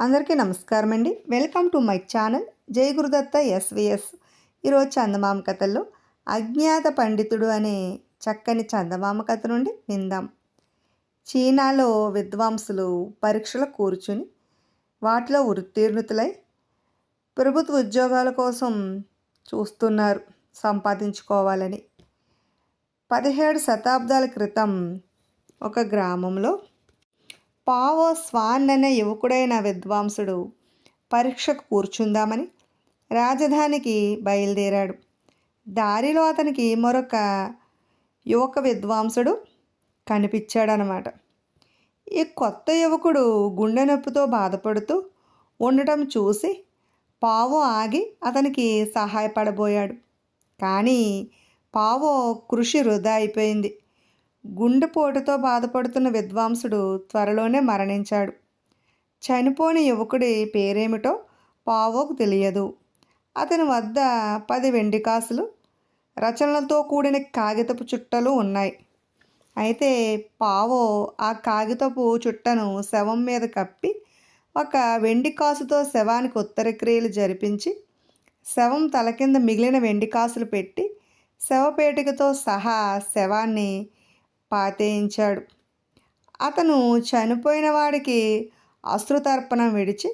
అందరికీ నమస్కారం అండి. వెల్కమ్ టు మై ఛానల్ జై గురుదత్త ఎస్విఎస్ ఈరోజు చందమామ కథల్లో అజ్ఞాత పండితుడు అనే చక్కని చందమామ కథ నుండి విందాం. చీనాలో విద్వాంసులు పరీక్షలు కూర్చుని వాటిలో ఉత్తీర్ణుతులై ప్రభుత్వ ఉద్యోగాల కోసం చూస్తున్నారు సంపాదించుకోవాలని. పదిహేడు శతాబ్దాల క్రితం ఒక గ్రామంలో పావో స్వాన్ అనే యువకుడైన విద్వాంసుడు పరీక్షకు కూర్చుందామని రాజధానికి బయలుదేరాడు. దారిలో అతనికి మరొక యువక విద్వాంసుడు కనిపించాడనమాట. ఈ కొత్త యువకుడు గుండె నొప్పితో బాధపడుతూ ఉండటం చూసి పావో ఆగి అతనికి సహాయపడబోయాడు. కానీ పావో కృషి వృధా అయిపోయింది. గుండెపోటుతో బాధపడుతున్న విద్వాంసుడు త్వరలోనే మరణించాడు. చనిపోని యువకుడి పేరేమిటో పావోకు తెలియదు. అతని వద్ద పది వెండి కాసులు రచనలతో కూడిన కాగితపు చుట్టలు ఉన్నాయి. అయితే పావో ఆ కాగితపు చుట్టను శవం మీద కప్పి ఒక వెండి కాసుతో శవానికి ఉత్తరక్రియలు జరిపించి శవం తల కింద మిగిలిన వెండి కాసులు పెట్టి శవపేటికతో సహా శవాన్ని పాతేయించాడు. అతను చనిపోయిన వాడికి అశ్రుతర్పణం విడిచి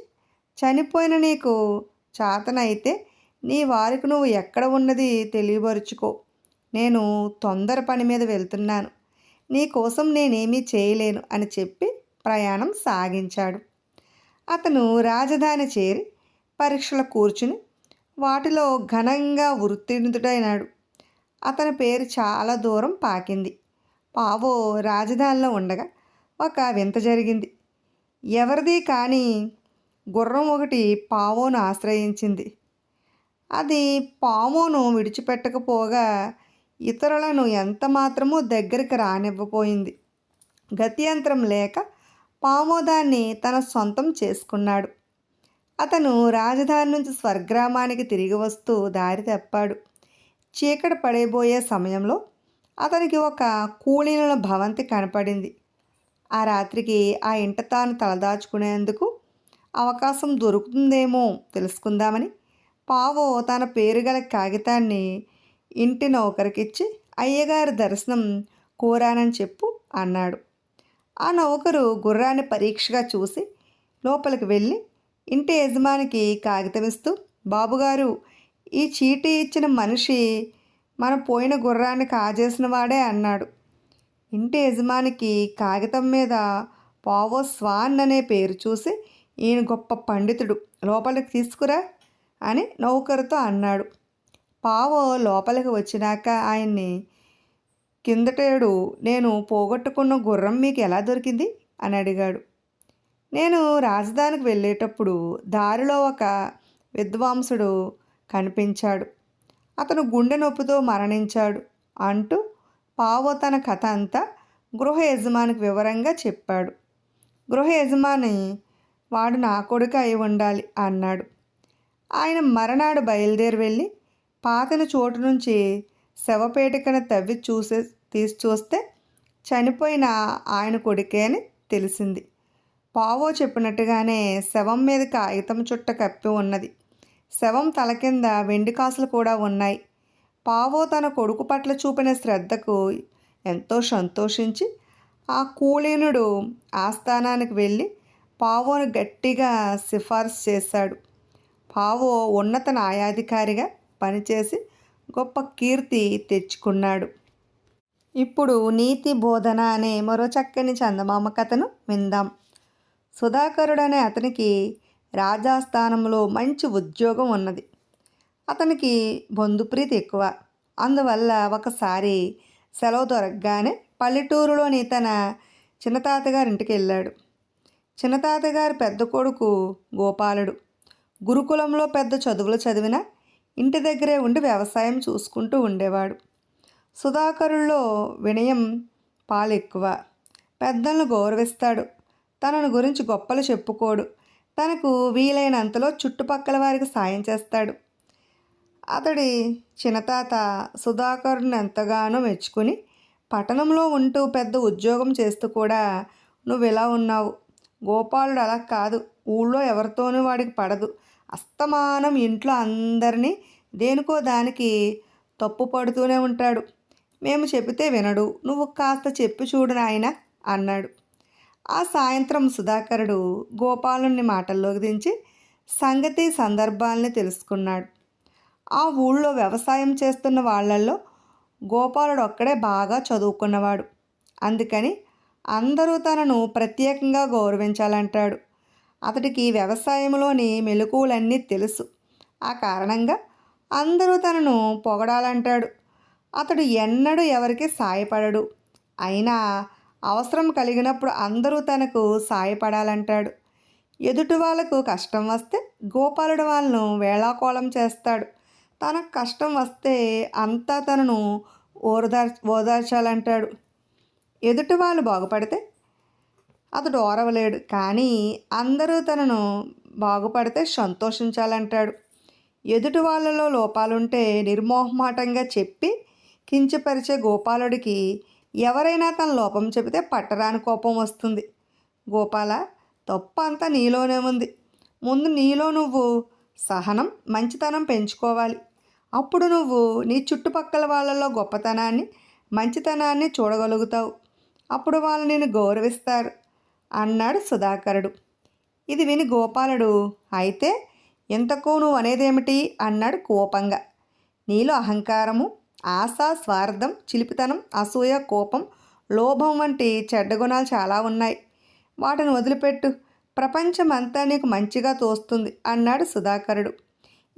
చనిపోయిన నీకు చాతనైతే నీ వారికి నువ్వు ఎక్కడ ఉన్నది తెలియపరుచుకో నేను తొందర పని మీద వెళ్తున్నాను. నీకోసం నేనేమీ చేయలేను అని చెప్పి ప్రయాణం సాగించాడు. అతను రాజధాని చేరి పరీక్షలు కూర్చుని వాటిలో ఘనంగా వృత్తిడైనాడు అతని పేరు చాలా దూరం పాకింది. పావో రాజధానిలో ఉండగా ఒక వింత జరిగింది. ఎవరిది కానీ గుర్రం ఒకటి పావోను ఆశ్రయించింది. అది పావును విడిచిపెట్టకపోగా ఇతరులను ఎంత మాత్రమూ దగ్గరికి రానివ్వపోయింది. గత్యంతరం లేక పామో దాన్ని తన సొంతం చేసుకున్నాడు. అతను రాజధాని నుంచి స్వర్గ్రామానికి తిరిగి వస్తూ దారి తప్పాడు. చీకటి పడేబోయే సమయంలో అతనికి ఒక కూలీల భవంతి కనపడింది. ఆ రాత్రికి ఆ ఇంట తాను తలదాచుకునేందుకు అవకాశం దొరుకుతుందేమో తెలుసుకుందామని పావో తన పేరు గల కాగితాన్ని ఇంటి నౌకరికిచ్చి అయ్యగారి దర్శనం కోరానని చెప్పు అన్నాడు. ఆ నౌకరు గుర్రాన్ని పరీక్షగా చూసి లోపలికి వెళ్ళి ఇంటి యజమానికి కాగితం ఇస్తూ బాబుగారు ఈ చీటీ ఇచ్చిన మనిషి మన పోయిన గుర్రాన్ని కాజేసిన వాడే అన్నాడు. ఇంటి యజమానికి కాగితం మీద పావో స్వాన్ అనే పేరు చూసి ఈయన గొప్ప పండితుడు లోపలికి తీసుకురా అని నౌకరుతో అన్నాడు. పావో లోపలికి వచ్చినాక ఆయన్ని కిందటేడు నేను పోగొట్టుకున్న గుర్రం మీకు ఎలా దొరికింది? అని అడిగాడు. నేను రాజధానికి వెళ్ళేటప్పుడు దారిలో ఒక విద్వాంసుడు కనిపించాడు. అతను గుండె నొప్పితో మరణించాడు అంటూ పావో తన కథ అంతా గృహ యజమానికి వివరంగా చెప్పాడు. గృహ యజమాని వాడు నా కొడుకు అయి ఉండాలి అన్నాడు. ఆయన మరణాడు బయలుదేరి వెళ్ళి పాతన చోటు నుంచి శవపేటికను తవ్వి చూసే తీసి చూస్తే చనిపోయిన ఆయన కొడుకే అని తెలిసింది. పావో చెప్పినట్టుగానే శవం మీద కాగితం చుట్ట కప్పి ఉన్నది. శవం తల కింద వెండి కాసులు కూడా ఉన్నాయి. పావో తన కొడుకు పట్ల చూపిన శ్రద్ధకు ఎంతో సంతోషించి ఆ కూలీనుడు ఆస్థానానికి వెళ్ళి పావోను గట్టిగా సిఫార్సు చేశాడు. పావో ఉన్నత న్యాయాధికారిగా పనిచేసి గొప్ప కీర్తి తెచ్చుకున్నాడు. ఇప్పుడు నీతి బోధన అనే మరో చక్కని చందమామ కథను విందాం. సుధాకరుడనే అతనికి రాజాస్థానంలో మంచి ఉద్యోగం ఉన్నది. అతనికి బంధుప్రీతి ఎక్కువ. అందువల్ల ఒకసారి సెలవు దొరకగానే పల్లెటూరులోని తన చిన్నతాతగారి ఇంటికి వెళ్ళాడు. చిన్నతాతగారి పెద్ద కొడుకు గోపాలుడు. గురుకులంలో పెద్ద చదువులు చదివిన ఇంటి దగ్గరే ఉండి వ్యవసాయం చూసుకుంటూ ఉండేవాడు. సుధాకరుల్లో వినయం పాలు ఎక్కువ పెద్దలను గౌరవిస్తాడు. తనను గురించి గొప్పలు చెప్పుకోడు. తనకు వీలైనంతలో చుట్టుపక్కల వారికి సాయం చేస్తాడు. అతడి చిన్నతాత సుధాకరుని ఎంతగానో మెచ్చుకుని పట్టణంలో ఉంటూ పెద్ద ఉద్యోగం చేస్తూ కూడా నువ్వు ఇలా ఉన్నావు. గోపాలుడు అలా కాదు. ఊళ్ళో ఎవరితోనూ వాడికి పడదు. అస్తమానం ఇంట్లో అందరినీ దేనికో దానికి తప్పు పడుతూనే ఉంటాడు. మేము చెబితే వినడు. నువ్వు కాస్త చెప్పి చూడు నాయన అన్నాడు. ఆ సాయంత్రం సుధాకరుడు గోపాలుని మాటల్లోకి దించి సంగతి సందర్భాల్ని తెలుసుకున్నాడు. ఆ ఊళ్ళో వ్యవసాయం చేస్తున్న వాళ్ళల్లో గోపాలుడు ఒక్కడే బాగా చదువుకున్నవాడు. అందుకని అందరూ తనను ప్రత్యేకంగా గౌరవించాలంటాడు. అతడికి వ్యవసాయంలోని మెలకువలన్నీ తెలుసు. ఆ కారణంగా అందరూ తనను పొగడాలంటాడు. అతడు ఎన్నడూ ఎవరికి సాయపడడు. అయినా అవసరం కలిగినప్పుడు అందరూ తనకు సాయపడాలంటాడు. ఎదుటి వాళ్ళకు కష్టం వస్తే గోపాలుడు వాళ్ళను వేళాకోళం చేస్తాడు. తనకు కష్టం వస్తే అంతా తనను ఓదార్ ఓదార్చాలంటాడు. ఎదుటి వాళ్ళు బాగుపడితే అతడు ఓరవలేడు కానీ అందరూ తనను బాగుపడితే సంతోషించాలంటాడు. ఎదుటి వాళ్ళలో లోపాలుంటే నిర్మోహమాటంగా చెప్పి కించపరిచే గోపాలుడికి ఎవరైనా తన లోపం చెబితే పట్టరాని కోపం వస్తుంది. గోపాల తప్పు అంతా నీలోనే ఉంది. ముందు నీలో నువ్వు సహనం మంచితనం పెంచుకోవాలి. అప్పుడు నువ్వు నీ చుట్టుపక్కల వాళ్ళలో గొప్పతనాన్ని మంచితనాన్ని చూడగలుగుతావు. అప్పుడు వాళ్ళు నేను గౌరవిస్తారు అన్నాడు సుధాకరుడు. ఇది విని గోపాలుడు అయితే ఎంతకు నువ్వు అనేదేమిటి? అన్నాడు కోపంగా. నీలో అహంకారము ఆశ స్వార్థం చిలిపితనం అసూయ కోపం లోభం వంటి చెడ్డ గుణాలు చాలా ఉన్నాయి. వాటిని వదిలిపెట్టు. ప్రపంచం అంతా నీకు మంచిగా తోస్తుంది అన్నాడు సుధాకరుడు.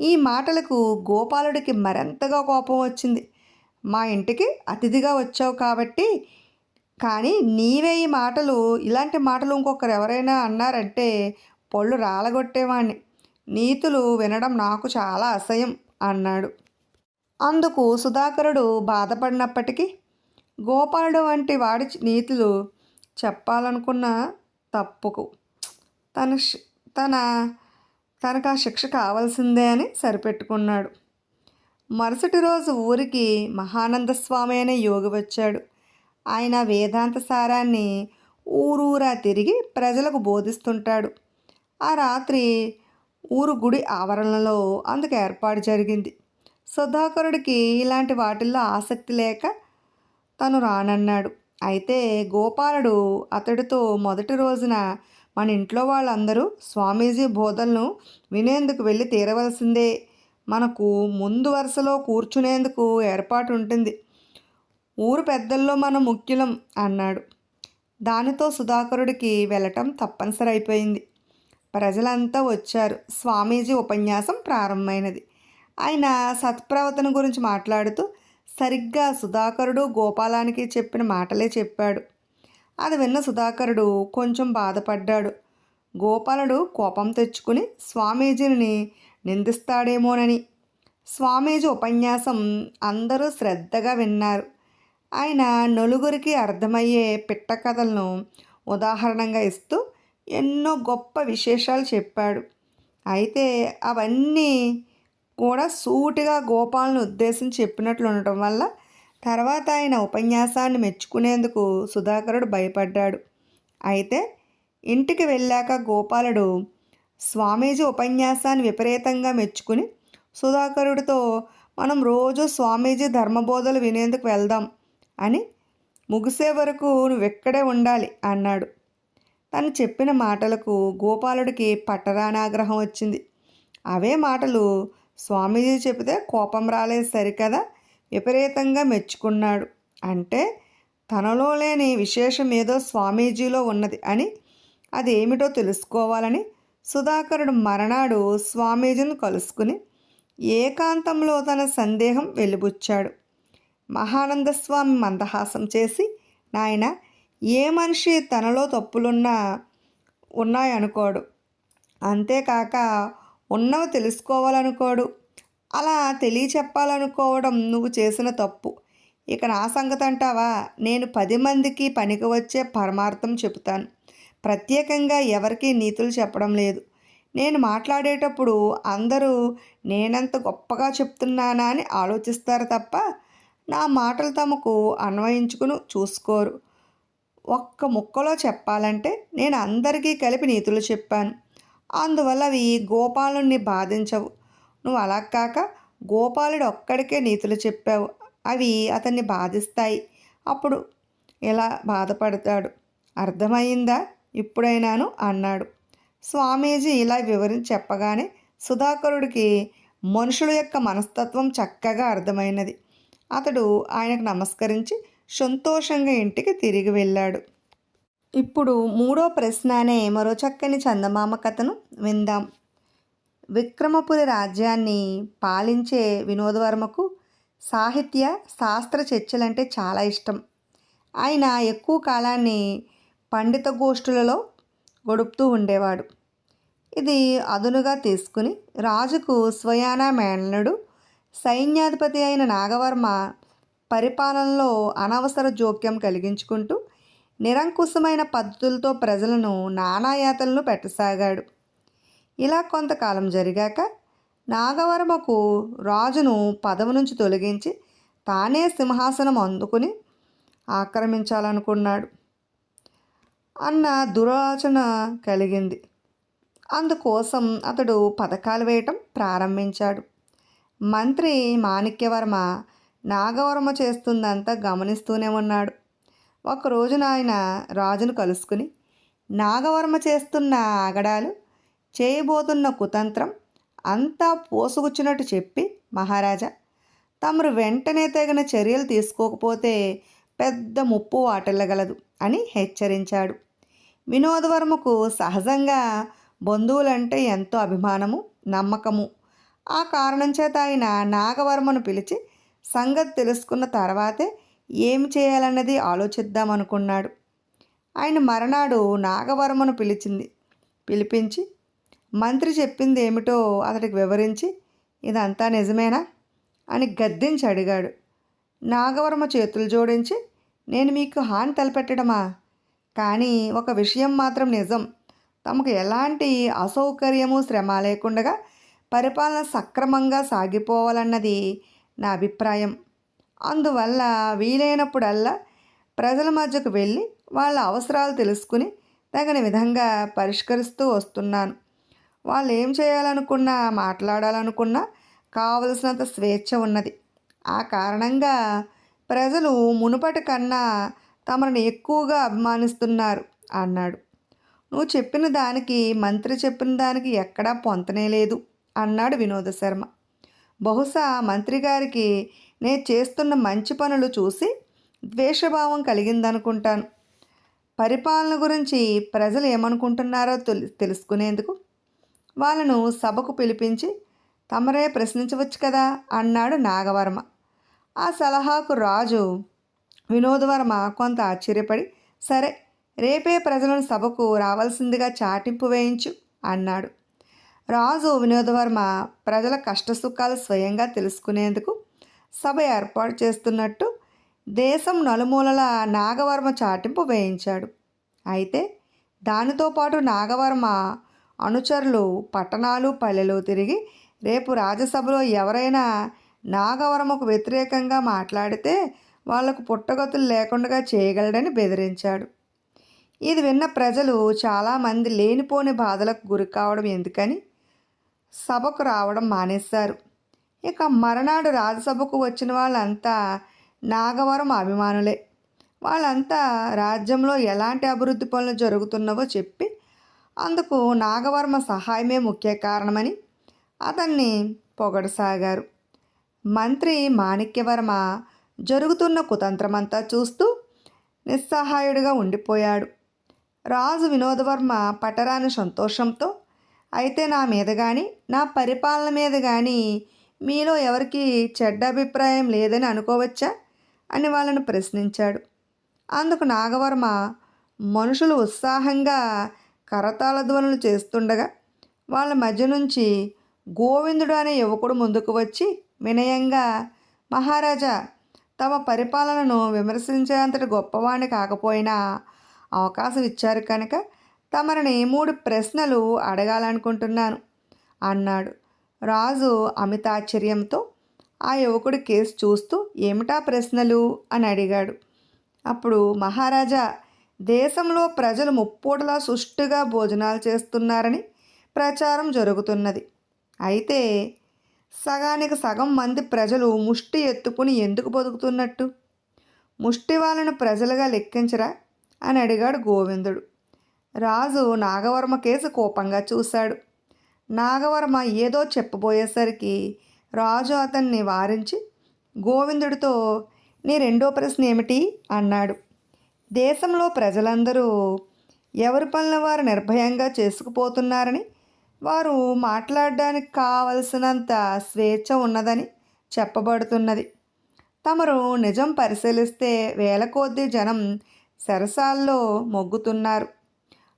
ఈ మాటలకు గోపాలుడికి మరింతగా కోపం వచ్చింది. మా ఇంటికి అతిథిగా వచ్చావు కాబట్టి కానీ నీవే ఈ మాటలు ఇలాంటి మాటలు ఇంకొకరు ఎవరైనా అన్నారంటే పళ్ళు రాలగొట్టేవాణ్ణి. నీతులు వినడం నాకు చాలా అసహ్యం అన్నాడు. అందుకు సుధాకరుడు బాధపడినప్పటికీ గోపాలుడు వంటి వాడి నీతులు చెప్పాలనుకున్న తప్పుకు తన శి- తన తనకు ఆ శిక్ష కావాల్సిందే అని సరిపెట్టుకున్నాడు. మరుసటి రోజు ఊరికి మహానంద స్వామి అనే యోగి వచ్చాడు. ఆయన వేదాంత సారాన్ని ఊరూరా తిరిగి ప్రజలకు బోధిస్తుంటాడు. ఆ రాత్రి ఊరు గుడి ఆవరణలో అందుకు ఏర్పాటు జరిగింది. సుధాకరుడికి ఇలాంటి వాటిల్లో ఆసక్తి లేక తను రానన్నాడు. అయితే గోపాలుడు అతడితో మొదటి రోజున మన ఇంట్లో వాళ్ళందరూ స్వామీజీ బోధనలు వినేందుకు వెళ్ళి తీరవలసిందే. మనకు ముందు వరుసలో కూర్చునేందుకు ఏర్పాటు ఉంటుంది ఊరు పెద్దల్లో మనం ముఖ్యులం అన్నాడు. దానితో సుధాకరుడికి వెళ్ళటం తప్పనిసరి అయిపోయింది ప్రజలంతా వచ్చారు. స్వామీజీ ఉపన్యాసం ప్రారంభమైనది. ఆయన సత్ప్రవర్తన గురించి మాట్లాడుతూ సరిగ్గా సుధాకరుడు గోపాలానికి చెప్పిన మాటలే చెప్పాడు. అది విన్న సుధాకరుడు కొంచెం బాధపడ్డాడు. గోపాలుడు కోపం తెచ్చుకుని స్వామీజీని నిందిస్తాడేమోనని. స్వామీజీ ఉపన్యాసం అందరూ శ్రద్ధగా విన్నారు. ఆయన నలుగురికి అర్థమయ్యే పిట్ట కథలను ఉదాహరణగా ఇస్తూ ఎన్నో గొప్ప విశేషాలు చెప్పాడు. అయితే అవన్నీ కూడా సూటిగా గోపాలను ఉద్దేశించి చెప్పినట్లు ఉండటం వల్ల తర్వాత ఆయన ఉపన్యాసాన్ని మెచ్చుకునేందుకు సుధాకరుడు భయపడ్డాడు. అయితే ఇంటికి వెళ్ళాక గోపాలుడు స్వామీజీ ఉపన్యాసాన్ని విపరీతంగా మెచ్చుకుని సుధాకరుడితో మనం రోజు స్వామీజీ ధర్మబోధలు వినేందుకు వెళ్దాం అని ముగిసే వరకు నువ్వు ఇక్కడే ఉండాలి అన్నాడు. తను చెప్పిన మాటలకు గోపాలుడికి పట్టరానాగ్రహం వచ్చింది. అవే మాటలు స్వామీజీ చెబితే కోపం రాలేదు సరికదా? విపరీతంగా మెచ్చుకున్నాడు. అంటే తనలో లేని విశేషం ఏదో స్వామీజీలో ఉన్నది అని అది ఏమిటో తెలుసుకోవాలని సుధాకరుడు మరనాడు స్వామీజీని కలుసుకుని ఏకాంతంలో తన సందేహం వెలిబుచ్చాడు. మహానంద స్వామి మందహాసం చేసి నాయన ఏ మనిషి తనలో తప్పులున్నా ఉన్నాయనుకోడు. అంతేకాక ఉన్నవి తెలుసుకోవాలనుకోడు. అలా తెలియచెప్పాలనుకోవడం నువ్వు చేసిన తప్పు. ఇక నా సంగతి అంటావా నేను పది మందికి పనికి వచ్చే పరమార్థం చెబుతాను. ప్రత్యేకంగా ఎవరికీ నీతులు చెప్పడం లేదు. నేను మాట్లాడేటప్పుడు అందరూ నేనంత గొప్పగా చెప్తున్నానా అని ఆలోచిస్తారు తప్ప నా మాటలు తమకు అన్వయించుకుని చూసుకోరు. ఒక్క ముక్కలో చెప్పాలంటే నేను అందరికీ కలిపి నీతులు చెప్పాను. అందువల్ల అవి గోపాలుణ్ణి బాధించవు. నువ్వు అలా కాక గోపాలుడు ఒక్కడికే నీతులు చెప్పావు. అవి అతన్ని బాధిస్తాయి. అప్పుడు ఇలా బాధపడతాడు? అర్థమైందా ఇప్పుడైనాను అన్నాడు. స్వామీజీ ఇలా వివరించి చెప్పగానే సుధాకరుడికి మనుషుల యొక్క మనస్తత్వం చక్కగా అర్థమైనది. అతడు ఆయనకు నమస్కరించి సంతోషంగా ఇంటికి తిరిగి వెళ్ళాడు. ఇప్పుడు మూడో ప్రశ్న అనే మరో చక్కని చందమామ కథను విందాం. విక్రమపురి రాజ్యాన్ని పాలించే వినోదవర్మకు సాహిత్య శాస్త్ర చర్చలంటే చాలా ఇష్టం. ఆయన ఎక్కువ కాలాన్ని పండిత గోష్ఠులలో గడుపుతూ ఉండేవాడు. ఇది అదునుగా తీసుకుని రాజుకు స్వయాన మేనలుడు సైన్యాధిపతి అయిన నాగవర్మ పరిపాలనలో అనవసర జోక్యం కలిగించుకుంటూ నిరంకుశమైన పద్ధతులతో ప్రజలను నానాయాతలను పెట్టసాగాడు. ఇలా కొంతకాలం జరిగాక నాగవర్మకు రాజును పదవి నుంచి తొలగించి తానే సింహాసనం అందుకుని ఆక్రమించాలనుకున్నాడు. అన్న దురాలోచన కలిగింది. అందుకోసం అతడు పథకాలు వేయటం ప్రారంభించాడు. మంత్రి మాణిక్యవర్మ నాగవర్మ చేస్తుందంతా గమనిస్తూనే ఉన్నాడు. ఒక రోజున ఆయన రాజును కలుసుకుని నాగవర్మ చేస్తున్న ఆగడాలు చేయబోతున్న కుతంత్రం అంతా పోసుగుచ్చినట్టు చెప్పి మహారాజా తమరు వెంటనే తగిన చర్యలు తీసుకోకపోతే పెద్ద ముప్పు వాటిల్లగలదు అని హెచ్చరించాడు. వినోదవర్మకు సహజంగా బంధువులంటే ఎంతో అభిమానము నమ్మకము. ఆ కారణం చేత ఆయన నాగవర్మను పిలిచి సంగతి తెలుసుకున్న తర్వాతే ఏమి చేయాలన్నది ఆలోచిద్దామనుకున్నాడు ఆయన మరనాడు నాగవర్మను పిలిచింది. పిలిపించి మంత్రి చెప్పింది ఏమిటో అతడికి వివరించి ఇదంతా నిజమేనా? అని గద్దించి అడిగాడు. నాగవర్మ చేతులు జోడించి నేను మీకు హాని తలపెట్టడమా? కానీ ఒక విషయం మాత్రం నిజం. తమకు ఎలాంటి అసౌకర్యము శ్రమ లేకుండా పరిపాలన సక్రమంగా సాగిపోవాలన్నది నా అభిప్రాయం. అందువల్ల వీలైనప్పుడల్లా ప్రజల మధ్యకు వెళ్ళి వాళ్ళ అవసరాలు తెలుసుకుని తగిన విధంగా పరిష్కరిస్తూ వస్తున్నాను. వాళ్ళు ఏం చేయాలనుకున్నా మాట్లాడాలనుకున్నా కావలసినంత స్వేచ్ఛ ఉన్నది. ఆ కారణంగా ప్రజలు మునుపటి కన్నా తమను ఎక్కువగా అభిమానిస్తున్నారు అన్నాడు. నువ్వు చెప్పిన దానికి మంత్రి చెప్పిన దానికి ఎక్కడా పొంతనే లేదు అన్నాడు వినోద శర్మ. బహుశా మంత్రి గారికి నేను చేస్తున్న మంచి పనులు చూసి ద్వేషభావం కలిగిందనుకుంటాను. పరిపాలన గురించి ప్రజలు ఏమనుకుంటున్నారో తెలుసుకునేందుకు వాళ్ళను సభకు పిలిపించి తమరే ప్రశ్నించవచ్చు కదా అన్నాడు నాగవర్మ. ఆ సలహాకు రాజు వినోదవర్మ కొంత ఆశ్చర్యపడి సరే రేపే ప్రజలను సభకు రావాల్సిందిగా చాటింపు వేయించు అన్నాడు. రాజు వినోదవర్మ ప్రజల కష్టసుఖాలు స్వయంగా తెలుసుకునేందుకు సభ ఏర్పాటు చేస్తున్నట్టు దేశం నలుమూలల నాగవర్మ చాటింపు వేయించాడు. అయితే దానితో పాటు నాగవర్మ అనుచరులు పట్టణాలు పల్లెలు తిరిగి రేపు రాజ్యసభలో ఎవరైనా నాగవర్మకు వ్యతిరేకంగా మాట్లాడితే వాళ్ళకు పుట్టగతులు లేకుండా చేయగలడని బెదిరించాడు. ఇది విన్న ప్రజలు చాలామంది లేనిపోని బాధలకు గురి కావడం ఎందుకని సభకు రావడం మానేశారు. ఇక మరనాడు రాజసభకు వచ్చిన వాళ్ళంతా నాగవరం అభిమానులే. వాళ్ళంతా రాజ్యంలో ఎలాంటి అభివృద్ధి పనులు జరుగుతున్నవో చెప్పి అందుకు నాగవర్మ సహాయమే ముఖ్య కారణమని అతన్ని పొగడసాగారు. మంత్రి మాణిక్యవర్మ జరుగుతున్న కుతంత్రమంతా చూస్తూ నిస్సహాయుడిగా ఉండిపోయాడు. రాజు వినోదవర్మ పటరాని సంతోషంతో అయితే నా మీద కానీ నా పరిపాలన మీద కానీ మీలో ఎవరికి చెడ్డ అభిప్రాయం లేదని అనుకోవచ్చా? అని వాళ్ళను ప్రశ్నించాడు. అందుకు నాగవర్మ మనుషులు ఉత్సాహంగా కరతాళ ధ్వనులు చేస్తుండగా వాళ్ళ మధ్య నుంచి గోవిందుడు అనే యువకుడు ముందుకు వచ్చి వినయంగా మహారాజా తమ పరిపాలనను విమర్శించేంతటి గొప్పవాణ్ణి కాకపోయినా అవకాశం ఇచ్చారు కనుక తమరిని మూడు ప్రశ్నలు అడగాలనుకుంటున్నాను అన్నాడు. రాజు అమితాశ్చర్యంతో ఆ యువకుడి కేసు చూస్తూ ఏమిటా ప్రశ్నలు అని అడిగాడు. అప్పుడు మహారాజా దేశంలో ప్రజలు ముప్పూటలా సుష్టుగా భోజనాలు చేస్తున్నారని ప్రచారం జరుగుతున్నది. అయితే సగానికి సగం మంది ప్రజలు ముష్టి ఎత్తుకుని ఎందుకు బతుకుతున్నట్టు? ముష్టి వాళ్ళను ప్రజలుగా లెక్కించరా అని అడిగాడు గోవిందుడు. రాజు నాగవర్మ కేసు కోపంగా చూశాడు. నాగవర్మ ఏదో చెప్పబోయేసరికి రాజు అతన్ని వారించి గోవిందుడితో నీ రెండో ప్రశ్న ఏమిటి? అన్నాడు. దేశంలో ప్రజలందరూ ఎవరి పనుల వారు నిర్భయంగా చేసుకుపోతున్నారని వారు మాట్లాడడానికి కావలసినంత స్వేచ్ఛ ఉన్నదని చెప్పబడుతున్నది. తమరు నిజం పరిశీలిస్తే వేల కొద్దీ జనం సరసాల్లో మొగ్గుతున్నారు.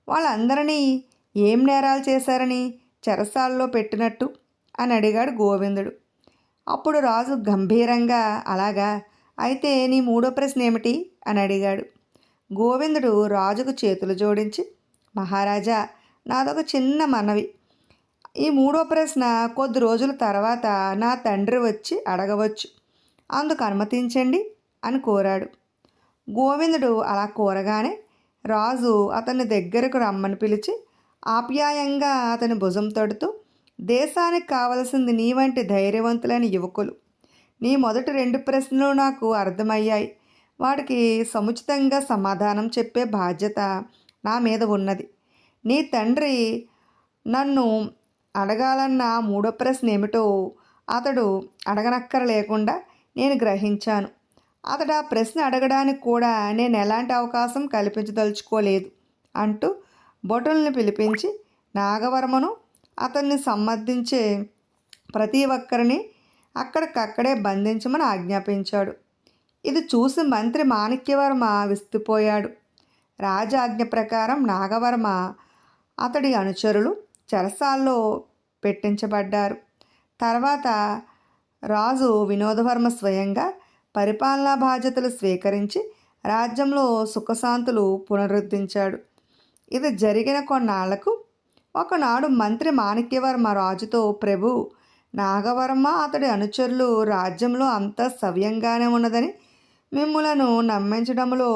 వాళ్ళందరినీ ఏం నేరాలు చేశారని చెరసాల్లో పెట్టినట్టు అని అడిగాడు గోవిందుడు. అప్పుడు రాజు గంభీరంగా అలాగా? అయితే నీ మూడో ప్రశ్న ఏమిటి? అని అడిగాడు. గోవిందుడు రాజుకు చేతులు జోడించి మహారాజా నాదొక చిన్న మనవి. ఈ మూడో ప్రశ్న కొద్ది రోజుల తర్వాత నా తండ్రి వచ్చి అడగవచ్చు. అందుకు అనుమతించండి అని కోరాడు. గోవిందుడు అలా కోరగానే రాజు అతన్ని దగ్గరకు రమ్మని పిలిచి ఆప్యాయంగా అతని భుజం తడుతూ దేశానికి కావలసింది నీ వంటి ధైర్యవంతులైన యువకులు. నీ మొదటి రెండు ప్రశ్నలు నాకు అర్థమయ్యాయి. వాటికి సముచితంగా సమాధానం చెప్పే బాధ్యత నా మీద ఉన్నది. నీ తండ్రి నన్ను అడగాలన్న మూడో ప్రశ్న ఏమిటో అతడు అడగనక్కర లేకుండా నేను గ్రహించాను. అతడు ఆ ప్రశ్న అడగడానికి కూడా నేను ఎలాంటి అవకాశం కల్పించదలుచుకోలేదు అంటూ భటుల్ని పిలిపించి నాగవర్మను అతన్ని సమ్మర్దించే ప్రతి ఒక్కరిని అక్కడికక్కడే బంధించమని ఆజ్ఞాపించాడు. ఇది చూసి మంత్రి మాణిక్యవర్మ విస్తుపోయాడు. రాజాజ్ఞ ప్రకారం నాగవర్మ అతడి అనుచరులు చెరసాల్లో పెట్టించబడ్డారు. తర్వాత రాజు వినోదవర్మ స్వయంగా పరిపాలనా బాధ్యతలు స్వీకరించి రాజ్యంలో సుఖశాంతులు పునరుద్ధరించాడు ఇది జరిగిన కొన్నాళ్ళకు ఒకనాడు మంత్రి మాణిక్యవర్మ రాజుతో ప్రభు నాగవర్మ అతడి అనుచరులు రాజ్యంలో అంతా సవ్యంగానే ఉన్నదని మిమ్ములను నమ్మించడంలో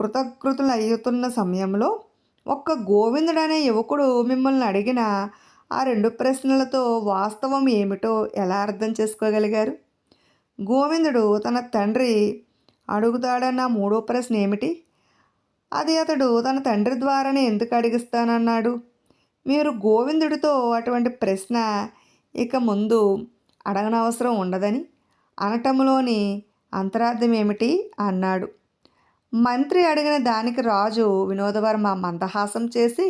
కృతకృతులు అయ్యుతున్న సమయంలో ఒక్క గోవిందుడు అనే యువకుడు మిమ్మల్ని అడిగిన ఆ రెండు ప్రశ్నలతో వాస్తవం ఏమిటో ఎలా అర్థం చేసుకోగలిగారు? గోవిందుడు తన తండ్రి అడుగుతాడన్న మూడో ప్రశ్న ఏమిటి అది అతడు తన తండ్రి ద్వారానే ఎందుకు అడిగిస్తానన్నాడు? మీరు గోవిందుడితో అటువంటి ప్రశ్న ఇక ముందు అడగనవసరం ఉండదని అనటంలోని అంతరార్థం ఏమిటి అన్నాడు. మంత్రి అడిగిన దానికి రాజు వినోదవర్మ మందహాసం చేసి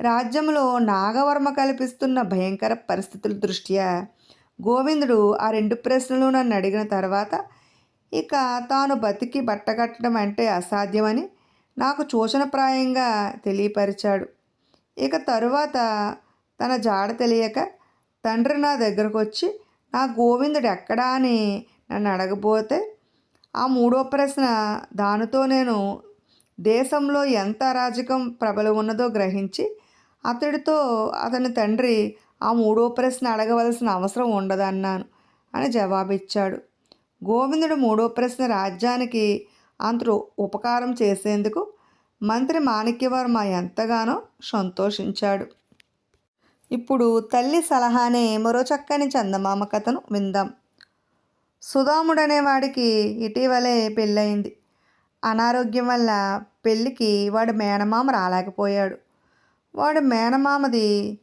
రాజ్యంలో నాగవర్మ కల్పిస్తున్న భయంకర పరిస్థితుల దృష్ట్యా గోవిందుడు ఆ రెండు ప్రశ్నలు నన్ను అడిగిన తర్వాత ఇక తాను బతికి బట్టకట్టడం అంటే అసాధ్యమని నాకు సూచనప్రాయంగా తెలియపరిచాడు. ఇక తరువాత తన జాడ తెలియక తండ్రి నా దగ్గరకు వచ్చి నా గోవిందుడు ఎక్కడా అని నన్ను అడగబోతే ఆ మూడో ప్రశ్న దానితో నేను దేశంలో ఎంత అరాజకం ప్రబలి ఉన్నదో గ్రహించి అతడితో అతని తండ్రి ఆ మూడో ప్రశ్న అడగవలసిన అవసరం ఉండదన్నాను అని జవాబిచ్చాడు. గోవిందుడు మూడో ప్రశ్న రాజ్యానికి అంతరు ఉపకారం చేసేందుకు మంత్రి మాణిక్యవర్మ ఎంతగానో సంతోషించాడు. ఇప్పుడు తల్లి సలహానే మరో చక్కని చందమామ కథను విందాం. సుధాముడనేవాడికి ఇటీవలే పెళ్ళయింది. అనారోగ్యం వల్ల పెళ్ళికి వాడు మేనమామ రాలేకపోయాడు. వాడు మేనమామది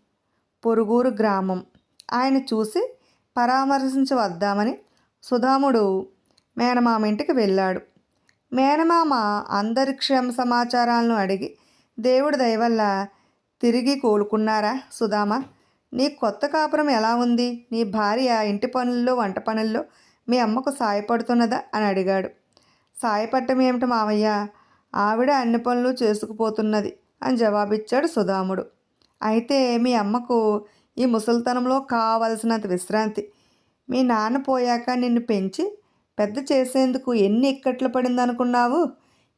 పొరుగురు గ్రామం. ఆయన చూసి పరామర్శించి వద్దామని సుధాముడు మేనమామ ఇంటికి వెళ్ళాడు. మేనమామ అందరి క్షేమ సమాచారాలను అడిగి దేవుడి దయవల్ల తిరిగి కోలుకున్నారా సుధామ? నీ కొత్త కాపురం ఎలా ఉంది? నీ భార్య ఇంటి పనుల్లో వంట పనుల్లో మీ అమ్మకు సాయపడుతున్నదా? అని అడిగాడు. సాయపడటం ఏమిటి మావయ్య ఆవిడ అన్ని పనులు చేసుకుపోతున్నది అని జవాబిచ్చాడు సుధాముడు. అయితే మీ అమ్మకు ఈ ముసలితనంలో కావలసినంత విశ్రాంతి. మీ నాన్న పోయాక నిన్ను పెంచి పెద్ద చేసేందుకు ఎన్ని ఇక్కట్లు పడిందనుకున్నావు?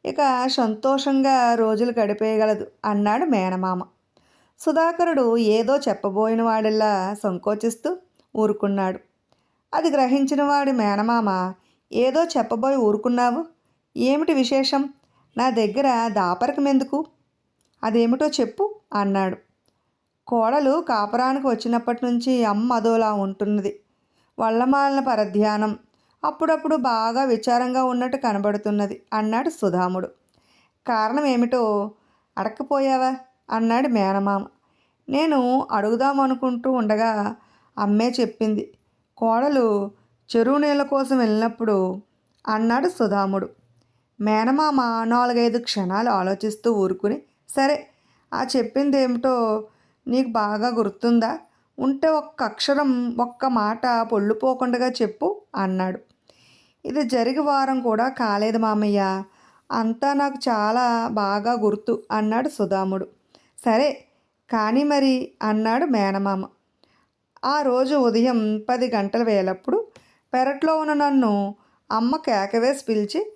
ఇక సంతోషంగా రోజులు గడిపేయగలదు అన్నాడు మేనమామ. సుధాకరుడు ఏదో చెప్పబోయిన వాడిలా సంకోచిస్తూ ఊరుకున్నాడు. అది గ్రహించిన వాడి మేనమామ ఏదో చెప్పబోయి ఊరుకున్నావు? ఏమిటి విశేషం? నా దగ్గర దాపరకం ఎందుకు? అదేమిటో చెప్పు అన్నాడు. కోడలు కాపురానికి వచ్చినప్పటి నుంచి అమ్మ అదోలా ఉంటున్నది. వల్లమాలిన పరధ్యానం అప్పుడప్పుడు బాగా విచారంగా ఉన్నట్టు కనబడుతున్నది అన్నాడు సుధాముడు. కారణం ఏమిటో అడక్కపోయావా? అన్నాడు మేనమామ. నేను అడుగుదామనుకుంటూ ఉండగా అమ్మే చెప్పింది. కోడలు చెరువు నీళ్ళ కోసం వెళ్ళినప్పుడు అన్నాడు సుధాముడు. మేనమామ నాలుగైదు క్షణాలు ఆలోచిస్తూ ఊరుకుని సరే ఆ చెప్పింది ఏమిటో నీకు బాగా గుర్తుందా? ఉంటే ఒక్క అక్షరం ఒక్క మాట పొళ్ళుపోకుండా చెప్పు అన్నాడు. ఇది జరిగి వారం కూడా కాలేదు మామయ్య. అంతా నాకు చాలా బాగా గుర్తు అన్నాడు సుధాముడు. సరే కానీ మరి అన్నాడు మేనమామ. ఆ రోజు ఉదయం పది గంటల వేలప్పుడు పెరట్లో ఉన్న నన్ను అమ్మ కేకవేసి పిలిచి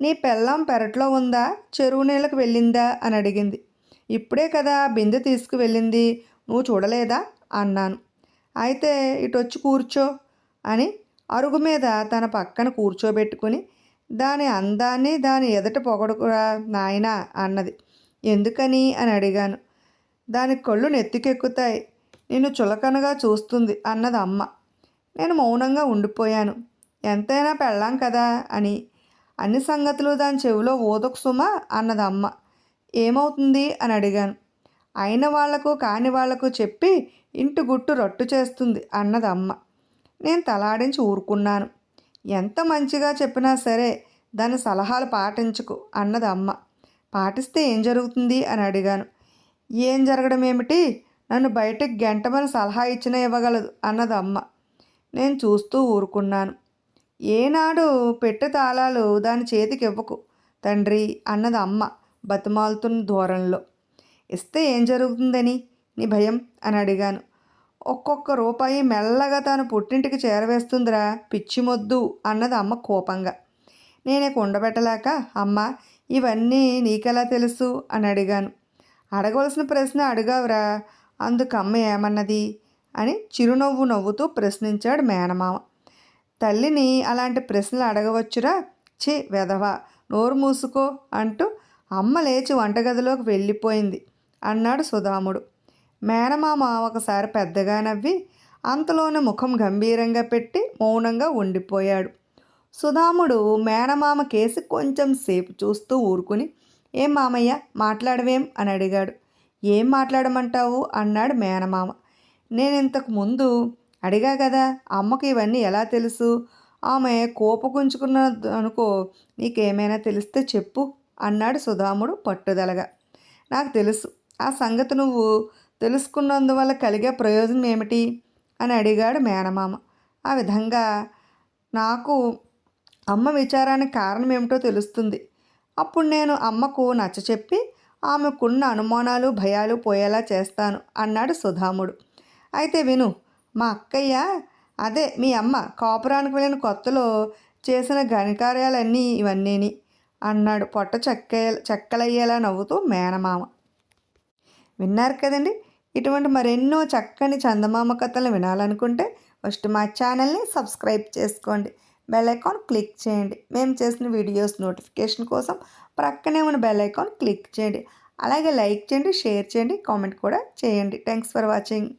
నీ పెళ్ళం పెరట్లో ఉందా? చెరువు నీళ్ళకి వెళ్ళిందా? అని అడిగింది. ఇప్పుడే కదా బిందె తీసుకువెళ్ళింది. నువ్వు చూడలేదా? అన్నాను. అయితే ఇటు వచ్చి కూర్చో అని అరుగు మీద తన పక్కన కూర్చోబెట్టుకుని దాని అందాన్ని దాని ఎదట పొగడుకురా నాయనా అన్నది. ఎందుకని? అని అడిగాను. దాని కళ్ళు నెత్తికెక్కుతాయి. నిన్ను చులకనగా చూస్తుంది అన్నది అమ్మ. నేను మౌనంగా ఉండిపోయాను. ఎంతైనా పెళ్ళాం కదా అని. అన్ని సంగతులు దాని చెవిలో ఓదొక సుమా అన్నది అమ్మ. ఏమవుతుంది? అని అడిగాను. అయిన వాళ్ళకు కాని వాళ్ళకు చెప్పి ఇంటి గుట్టు రొట్టు చేస్తుంది అన్నది అమ్మ. నేను తలాడించి ఊరుకున్నాను. ఎంత మంచిగా చెప్పినా సరే దాని సలహాలు పాటించుకు అన్నది అమ్మ. పాటిస్తే ఏం జరుగుతుంది అని అడిగాను. ఏం జరగడం ఏమిటి? నన్ను బయటకు గంటమని సలహా ఇచ్చినా ఇవ్వగలదు అన్నది అమ్మ. నేను చూస్తూ ఊరుకున్నాను. ఏనాడు పెట్టె తాళాలు దాని చేతికి ఇవ్వకు తండ్రి అన్నది అమ్మ బతిమాలుతున్న దూరంలో ఇస్తే ఏం జరుగుతుందని నీ భయం అని అడిగాను. ఒక్కొక్క రూపాయి మెల్లగా తాను పుట్టింటికి చేరవేస్తుందిరా పిచ్చిమొద్దు అన్నది అమ్మ కోపంగా. నేనే కుండబెట్టలేక అమ్మ ఇవన్నీ నీకెలా తెలుసు? అని అడిగాను. అడగవలసిన ప్రశ్న అడిగావురా అందుకు అమ్మ ఏమన్నది? అని చిరునవ్వు నవ్వుతూ ప్రశ్నించాడు మేనమామ. తల్లిని అలాంటి ప్రశ్నలు అడగవచ్చురా? ఛీ వెధవా నోరు మూసుకో అంటూ అమ్మ లేచి వంటగదిలోకి వెళ్ళిపోయింది అన్నాడు సుధాముడు. మేనమామ ఒకసారి పెద్దగా నవ్వి అంతలోనే ముఖం గంభీరంగా పెట్టి మౌనంగా ఉండిపోయాడు. సుధాముడు మేనమామ కేసి కొంచెం సేపు చూస్తూ ఊరుకుని ఏం మామయ్య మాట్లాడవేం? అని అడిగాడు. ఏం మాట్లాడమంటావు? అన్నాడు మేనమామ. నేను ఇంతకు ముందు అడిగా కదా అమ్మకి ఇవన్నీ ఎలా తెలుసు? ఆమె కోపకుంచుకున్న అనుకో నీకేమైనా తెలిస్తే చెప్పు అన్నాడు సుధాముడు పట్టుదలగా. నాకు తెలుసు ఆ సంగతి నువ్వు తెలుసుకున్నందువల్ల కలిగే ప్రయోజనం ఏమిటి? అని అడిగాడు మేనమామ. ఆ విధంగా నాకు అమ్మ విచారానికి కారణం ఏమిటో తెలుస్తుంది. అప్పుడు నేను అమ్మకు నచ్చ చెప్పి ఆమెకున్న అనుమానాలు భయాలు పోయేలా చేస్తాను అన్నాడు సుధాముడు. అయితే విను మా అక్కయ్య అదే మీ అమ్మ కాపురానికి వెళ్ళిన కొత్తలో చేసిన ఘనకార్యాలన్నీ ఇవన్నీని అన్నాడు పొట్ట చెక్క చెక్కలయ్యేలా నవ్వుతూ మేనమామ. విన్నారు కదండి? ఇటువంటి మరెన్నో చక్కని చందమామ కథలు వినాలనుకుంటే ఫస్ట్ మా ఛానల్ని సబ్స్క్రైబ్ చేసుకోండి. బెల్ ఐకాన్ క్లిక్ చేయండి. మేము చేసిన వీడియోస్ నోటిఫికేషన్ కోసం ప్రక్కనే ఉన్న బెల్ ఐకాన్ క్లిక్ చేయండి. అలాగే లైక్ చేయండి షేర్ చేయండి కామెంట్ కూడా చేయండి. Thanks for watching.